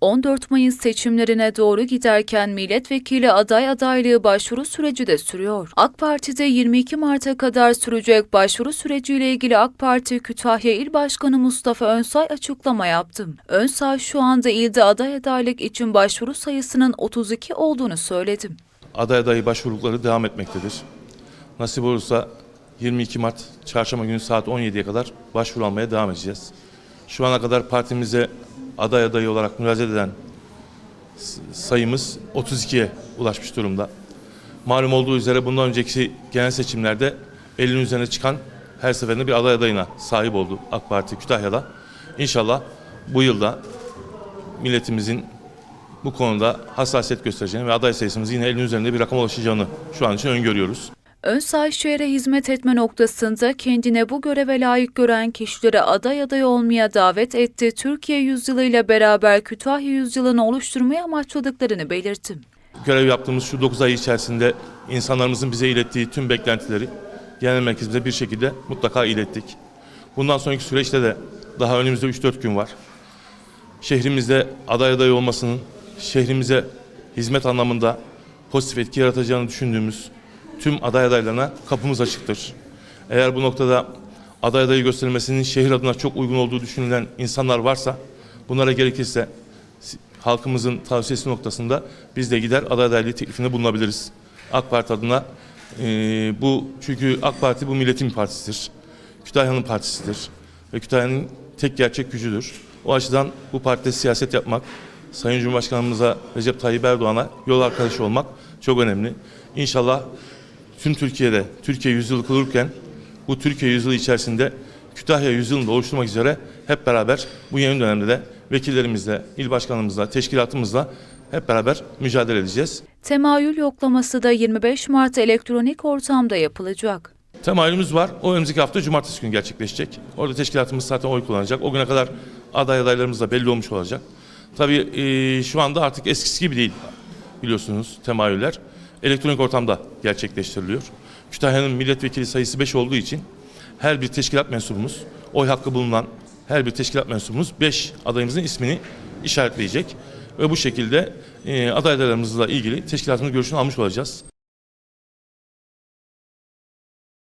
14 Mayıs seçimlerine doğru giderken milletvekili aday adaylığı başvuru süreci de sürüyor. AK Parti'de 22 Mart'a kadar sürecek başvuru süreciyle ilgili AK Parti Kütahya İl Başkanı Mustafa Önsay açıklama yaptı. Önsay şu anda ilde aday adaylık için başvuru sayısının 32 olduğunu söyledi. aday adayı başvuruları devam etmektedir. Nasip olursa 22 Mart çarşamba günü saat 17'ye kadar başvuru almaya devam edeceğiz. Şu ana kadar partimize aday adayı olarak müracaat eden sayımız 32'ye ulaşmış durumda. Malum olduğu üzere bundan önceki genel seçimlerde 50'nin üzerine çıkan her seferinde bir aday adayına sahip oldu AK Parti Kütahya'da. İnşallah bu yılda milletimizin bu konuda hassasiyet göstereceğini ve aday sayısımız yine 50'nin üzerinde bir rakam ulaşacağını şu an için öngörüyoruz. Önsay şehre hizmet etme noktasında kendine bu göreve layık gören kişileri aday aday olmaya davet etti. Türkiye yüzyılı ile beraber Kütahya yüzyılını oluşturmayı amaçladıklarını belirtti. Görev yaptığımız şu 9 ay içerisinde insanlarımızın bize ilettiği tüm beklentileri genel merkezimize bir şekilde mutlaka ilettik. Bundan sonraki süreçte de daha önümüzde 3-4 gün var. Şehrimizde aday aday olmasının şehrimize hizmet anlamında pozitif etki yaratacağını düşündüğümüz tüm aday adaylarına kapımız açıktır. Eğer bu noktada aday adayı gösterilmesinin şehir adına çok uygun olduğu düşünülen insanlar varsa bunlara gerekirse halkımızın tavsiyesi noktasında biz de gider aday adaylığı teklifinde bulunabiliriz. AK Parti adına eee, bu çünkü AK Parti bu milletin partisidir. Kütahya'nın partisidir ve Kütahya'nın tek gerçek gücüdür. O açıdan bu partide siyaset yapmak, Sayın Cumhurbaşkanımıza Recep Tayyip Erdoğan'a yol arkadaşı olmak çok önemli. İnşallah tüm Türkiye'de Türkiye yüzyılı kurulurken bu Türkiye yüzyılı içerisinde Kütahya yüzyılını da oluşturmak üzere hep beraber bu yeni dönemde de vekillerimizle, il başkanımızla, teşkilatımızla hep beraber mücadele edeceğiz. Temayül yoklaması da 25 Mart elektronik ortamda yapılacak. Temayülümüz var. O önümüzdeki hafta cumartesi günü gerçekleşecek. Orada teşkilatımız zaten oy kullanacak. O güne kadar aday adaylarımız da belli olmuş olacak. Tabii e, şu anda artık eskisi gibi değil biliyorsunuz temayüller. Elektronik ortamda gerçekleştiriliyor. Kütahya'nın milletvekili sayısı 5 olduğu için her bir teşkilat mensubumuz, oy hakkı bulunan her bir teşkilat mensubumuz 5 adayımızın ismini işaretleyecek. Ve bu şekilde e, aday adaylarımızla ilgili teşkilatımız görüşünü almış olacağız.